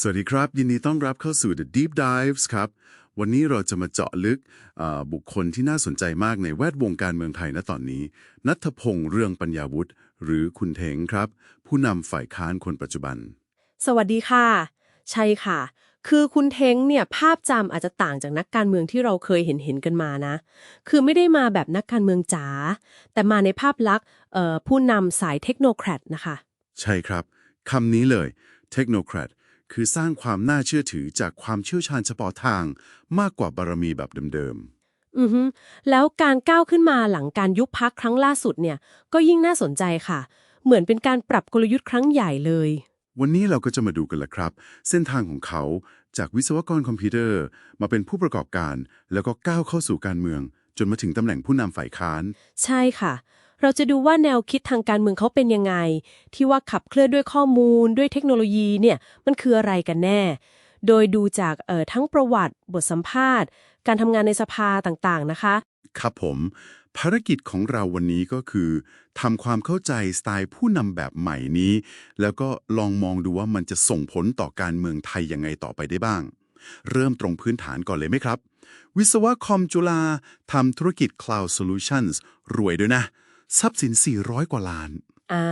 สวัสดีครับ ยินดีต้อนรับเข้าสู่ The Deep Dives ครับ วันนี้เราจะมาเจาะลึกเอ่อบุคคลที่น่าสนใจมากในแวดวงการเมืองไทยณตอนนี้ นัทพงษ์เรืองปัญญาวุฒิหรือคุณเทงครับ ผู้นำฝ่ายค้านคนปัจจุบัน สวัสดีค่ะ ใช่ค่ะ คือคุณเท้งเนี่ยภาพจำอาจจะต่างจากนักการเมืองที่เราเคยเห็นเห็นกันมานะ คือไม่ได้มาแบบนักการเมืองจ๋าแต่มาในภาพลักษณ์เอ่อผู้นำสายเทคโนแครดนะคะ ใช่ครับคำนี้เลย Technocrat คื อสร้างความน่าเชื่อถือจากความเชี่ยวชาญเฉพาะทางมากกว่าบารมีแบบเดิมอือฮึแล้วการก้าวขึ้นมาหลังการยุบพักครั้งล่าสุดเนี่ย ก็ยิ่งน่าสนใจค่ะ เหมือนเป็นการปรับกลยุทธ์ครั้งใหญ่เลยๆวันนี้เราก็จะมาดูกันละครับ เส้นทางของเขาจากวิศวกรคอมพิวเตอร์ มาเป็นผู้ประกอบการ แล้วก็ก้าวเข้าสู่การเมือง จนมาถึงตำแหน่งผู้นำฝ่ายค้าน ใช่ค่ะ เราจะดูว่าแนวคิดทางการเมืองเขาเป็นยังไง ที่ว่าขับเคลื่อนด้วยข้อมูลด้วยเทคโนโลยีเนี่ยมันคืออะไรกันแน่ โดยดูจากเอ่อทั้งประวัติ บทสัมภาษณ์ การทำงานในสภาต่างๆนะคะ ครับผม ภารกิจของเราวันนี้ก็คือทำความเข้าใจสไตล์ผู้นำแบบใหม่นี้ แล้วก็ลองมองดูว่ามันจะส่งผลต่อการเมืองไทยยังไงต่อไปได้บ้าง เริ่มตรงพื้นฐานก่อนเลยไหมครับ วิศวะคอมจุฬาทำธุรกิจ Cloud Solutions รวยด้วยนะ ทรัพย์สิน 400 กว่าล้าน อ่า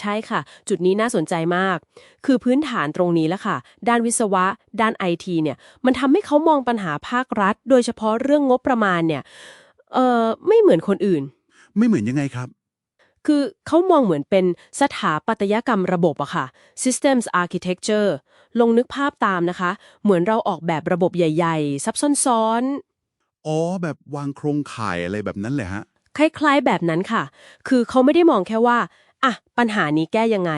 ใช่ค่ะ จุดนี้น่าสนใจมาก คือพื้นฐานตรงนี้แล้วค่ะ ด้านวิศวะ ด้านไอทีเนี่ย มันทำให้เขามองปัญหาภาครัฐ โดยเฉพาะเรื่องงบประมาณเนี่ย เอ่อ ไม่เหมือนคนอื่น ไม่เหมือนยังไงครับ คือเขามองเหมือนเป็นสถาปัตยกรรมระบบอะค่ะ systems architecture ลงนึกภาพตามนะคะ เหมือนเราออกแบบระบบใหญ่ ๆ ซับซ้อนอ๋อ แบบวางโครงข่ายอะไรแบบนั้นเลยฮะๆ คล้าย ๆ แบบนั้นค่ะ คือเขาไม่ได้มองแค่ว่าอะปัญหานี้แก้ยังไง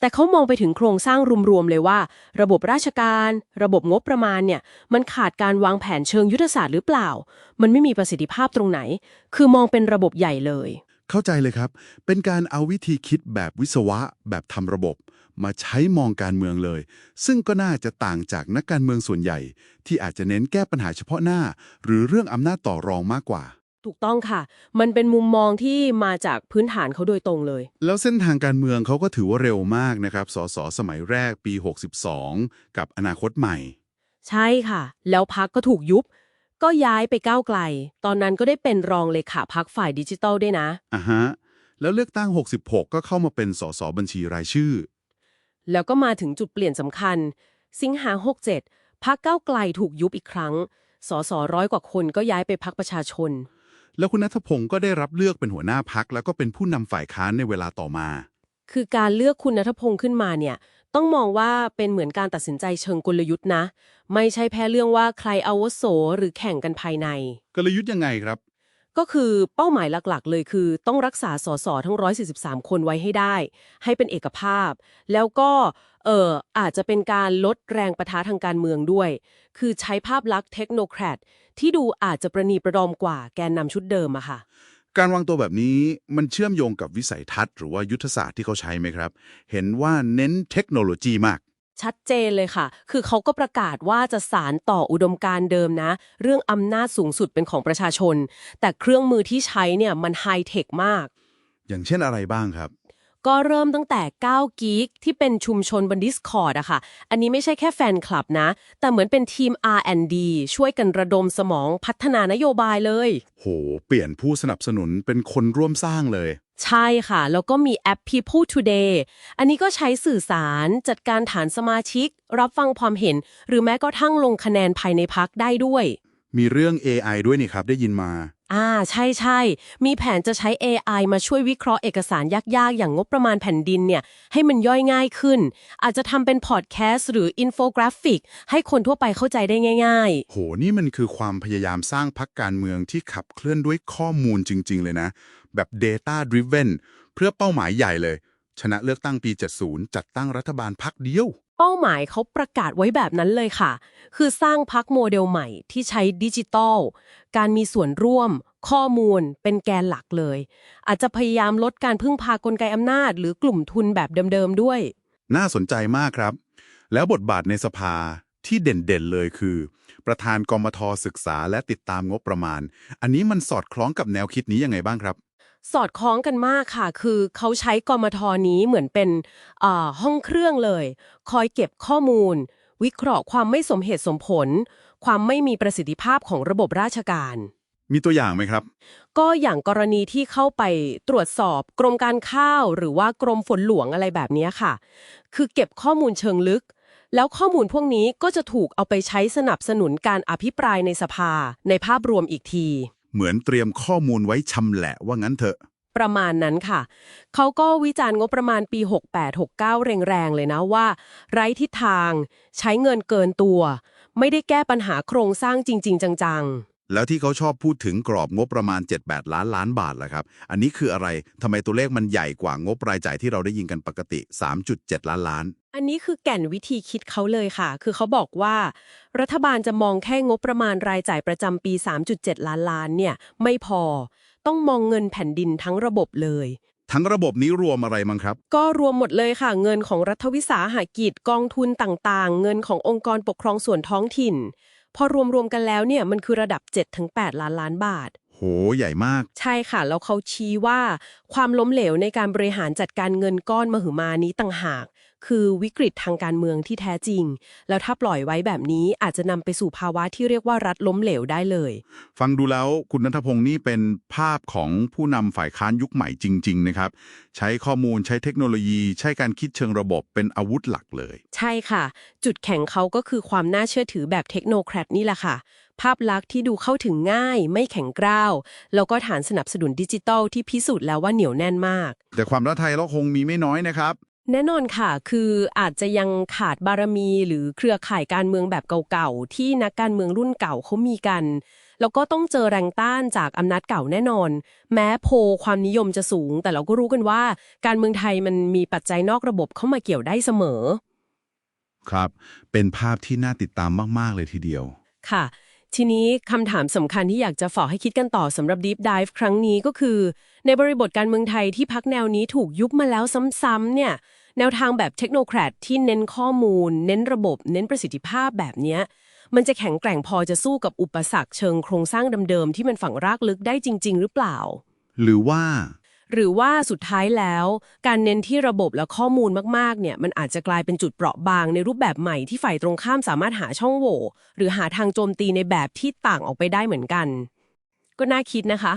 แต่เขามองไปถึงโครงสร้างรวมๆเลยว่า ระบบราชการ ระบบงบประมาณเนี่ย มันขาดการวางแผนเชิงยุทธศาสตร์หรือเปล่า มันไม่มีประสิทธิภาพตรงไหน คือมองเป็นระบบใหญ่เลย เข้าใจเลยครับ เป็นการเอาวิธีคิดแบบวิศวะ แบบทำระบบ มาใช้มองการเมืองเลย ซึ่งก็น่าจะต่างจากนักการเมืองส่วนใหญ่ ที่อาจจะเน้นแก้ปัญหาเฉพาะหน้า หรือเรื่องอำนาจต่อรองมากกว่า ถูกต้องค่ะ มันเป็นมุมมองที่มาจากพื้นฐานเขาโดยตรงเลย แล้วเส้นทางการเมืองเขาก็ถือว่าเร็วมากนะครับ สสสมัยแรกปี 62 กับอนาคตใหม่ ใช่ค่ะ แล้วพักก็ถูกยุบ ก็ย้ายไปก้าวไกล ตอนนั้นก็ได้เป็นรองเลขาพักฝ่ายดิจิทัลด้วยนะอะฮะ แล้วเลือกตั้ง 66 ก็เข้ามาเป็นสสบัญชีรายชื่อ แล้วก็มาถึงจุดเปลี่ยนสำคัญ สิงหา 67พักก้าวไกลถูกยุบอีกครั้งสสร้อยกว่าคนก็ย้ายไปพักประชาชน แล้วคุณนัทพงศ์ก็ได้รับเลือกเป็นหัวหน้าพักแล้วก็เป็นผู้นำฝ่ายค้านในเวลาต่อมา คือการเลือกคุณนัทพงศ์ขึ้นมาเนี่ยต้องมองว่าเป็นเหมือนการตัดสินใจเชิงกลยุทธ์นะ ไม่ใช่แพ้เรื่องว่าใครอาวุโสหรือแข่งกันภายใน กลยุทธ์ยังไงครับ ก็คือเป้าหมายหลักๆ เลยคือ ต้องรักษาสสทั้ง 143 คนไว้ให้ได้ ให้เป็นเอกภาพ แล้วก็ เอออาจจะเป็นการลดแรงประทะทางการเมืองด้วย คือใช้ภาพลักษณ์เทคโนแครดที่ดูอาจจะประนีประดอมกว่าแกนนำชุดเดิมอะค่ะ การวางตัวแบบนี้มันเชื่อมโยงกับวิสัยทัศน์หรือว่ายุทธศาสตร์ที่เขาใช้ไหมครับ เห็นว่าเน้นเทคโนโลยีมาก ชัดเจนเลยค่ะ คือเขาก็ประกาศว่าจะสารต่ออุดมการณ์เดิมนะ เรื่องอำนาจสูงสุดเป็นของประชาชน แต่เครื่องมือที่ใช้เนี่ยมันไฮเทคมาก อย่างเช่นอะไรบ้างครับ ก็เริ่มตั้งแต่9กีกที่เป็นชุมชนบน Discord อะค่ะ อันนี้ไม่ใช่แค่แฟนคลับนะ แต่เหมือนเป็นทีม R&D ช่วยกันระดมสมองพัฒนานโยบายเลย โห เปลี่ยนผู้สนับสนุนเป็นคนร่วมสร้างเลย ใช่ค่ะ แล้วก็มีแอป People Today อันนี้ก็ใช้สื่อสารจัดการฐานสมาชิก รับฟังความเห็น หรือแม้ก็ทั่งลงคะแนนภายในพักได้ด้วย มีเรื่อง AI ด้วยนี่ครับได้ยินมา อ่า ใช่ใช่ มีแผนจะใช้ AI มาช่วยวิเคราะห์เอกสารยาก ๆ อย่างงบประมาณแผ่นดินเนี่ย ให้มันย่อยง่ายขึ้น อาจจะทำเป็นพอดแคสต์หรืออินโฟกราฟิก ให้คนทั่วไปเข้าใจได้ง่าย โห นี่มันคือความพยายามสร้างพักการเมืองที่ขับเคลื่อนด้วยข้อมูลจริง ๆ เลยนะ แบบ Data Driven เพื่อเป้าหมายใหญ่เลย ชนะเลือกตั้งปี 70 จัดตั้งรัฐบาลพักเดียว เป้าหมายเขาประกาศไว้แบบนั้นเลยค่ะ คือสร้างพักโมเดลใหม่ที่ใช้ดิจิตอล การมีส่วนร่วม ข้อมูล เป็นแกนหลักเลย อาจจะพยายามลดการพึ่งพากลไกอำนาจ หรือกลุ่มทุนแบบเดิมๆด้วย น่าสนใจมากครับ แล้วบทบาทในสภาที่เด่นๆเลยคือ ประธานกมทศึกษาและติดตามงบประมาณ อันนี้มันสอดคล้องกับแนวคิดนี้ยังไงบ้างครับ สอดคล้องกันมากค่ะ คือเขาใช้กมทนี้เหมือนเป็นอ่าห้องเครื่องเลย คอยเก็บข้อมูล วิเคราะห์ความไม่สมเหตุสมผล ความไม่มีประสิทธิภาพของระบบราชการ มีตัวอย่างไหมครับ ก็อย่างกรณีที่เข้าไปตรวจสอบกรมการข้าวหรือว่ากรมฝนหลวงอะไรแบบนี้ค่ะ คือเก็บข้อมูลเชิงลึก แล้วข้อมูลพวกนี้ก็จะถูกเอาไปใช้สนับสนุนการอภิปรายในสภาในภาพรวมอีกที เหมือนเตรียมข้อมูลไว้ชำแหละว่างั้นเถอะ ประมาณนั้นค่ะ เขาก็วิจารณ์งบประมาณปี 68-69 แรงๆ เลยนะว่า ไร้ทิศทาง ใช้เงินเกินตัว ไม่ได้แก้ปัญหาโครงสร้างจริง ๆ จัง แล้วที่เขาชอบพูดถึงกรอบงบประมาณ 7-8 ล้านล้านบาทล่ะครับ อันนี้คืออะไรทำไมตัวเลขมันใหญ่กว่างบรายจ่ายที่เราได้ยินกันปกติ 3.7 ล้านล้านๆอันนี้คือแก่นวิธีคิดเขาเลยค่ะ คือเขาบอกว่า รัฐบาลจะมองแค่งบประมาณรายจ่ายประจำปี 3.7 ล้านล้านเนี่ยไม่พอ ต้องมองเงินแผ่นดินทั้งระบบเลย ทั้งระบบนี้รวมอะไรมั้งครับ ก็รวมหมดเลยค่ะ เงินของรัฐวิสาหกิจกองทุนต่างๆ เงินขององค์กรปกครองส่วนท้องถิ่น พอรวมๆกันแล้วเนี่ยมันคือระดับ 7-8 ล้านล้านบาท โห ใหญ่มาก ใช่ค่ะ แล้วเขาชี้ว่าความล้มเหลวในการบริหารจัดการเงินก้อนมหึมานี้ต่างหาก คือวิกฤตทางการเมืองที่แท้จริง แล้วถ้าปล่อยไว้แบบนี้อาจจะนำไปสู่ภาวะที่เรียกว่ารัฐล้มเหลวได้เลย ฟังดูแล้วคุณนัทพงศ์นี่เป็นภาพของผู้นำฝ่ายค้านยุคใหม่จริง ๆ นะครับ ใช้ข้อมูลใช้เทคโนโลยี ใช้การคิดเชิงระบบเป็นอาวุธหลักเลย ใช่ค่ะ จุดแข็งเขาก็คือความน่าเชื่อถือแบบเทคโนแครดนี่แหละค่ะภาพลักษณ์ที่ดูเข้าถึงง่าย ไม่แข็งกร้าว แล้วก็ฐานสนับสนุนดิจิทัลที่พิสูจน์แล้วว่าเหนียวแน่นมาก แต่ความท้าทายเราคงมีไม่น้อยนะครับ แน่นอนค่ะ คืออาจจะยังขาดบารมีหรือเครือข่ายการเมืองแบบเก่าๆ ที่นักการเมืองรุ่นเก่าเขามีกัน แล้วก็ต้องเจอแรงต้านจากอำนาจเก่าแน่นอน แม้โพลความนิยมจะสูง แต่เราก็รู้กันว่า การเมืองไทยมันมีปัจจัยนอกระบบเข้ามาเกี่ยวได้เสมอ ครับ เป็นภาพที่น่าติดตามมาก ๆ เลยทีเดียว ค่ะ ทีนี้คำถามสำคัญที่อยากจะฝากให้คิดกันต่อสำหรับ Deep Dive ครั้งนี้ก็คือ ในบริบทการเมืองไทยที่พักแนวนี้ถูกยุบมาแล้วซ้ำๆเนี่ยแนวทางแบบเทคโนแครดที่เน้นข้อมูล เน้นระบบ เน้นประสิทธิภาพแบบเนี้ยมันจะแข็งแกร่งพอจะสู้กับอุปสรรคเชิงโครงสร้างเดิมๆที่มันฝังรากลึกได้จริง ๆ หรือเปล่า หรือว่า หรือว่าสุดท้ายแล้ว การเน้นที่ระบบและข้อมูลมากๆเนี่ยมันอาจจะกลายเป็นจุดเปราะบางในรูปแบบใหม่ที่ฝ่ายตรงข้ามสามารถหาช่องโหว่หรือหาทางโจมตีในแบบที่ต่างออกไปได้เหมือนกัน ก็น่าคิดนะคะ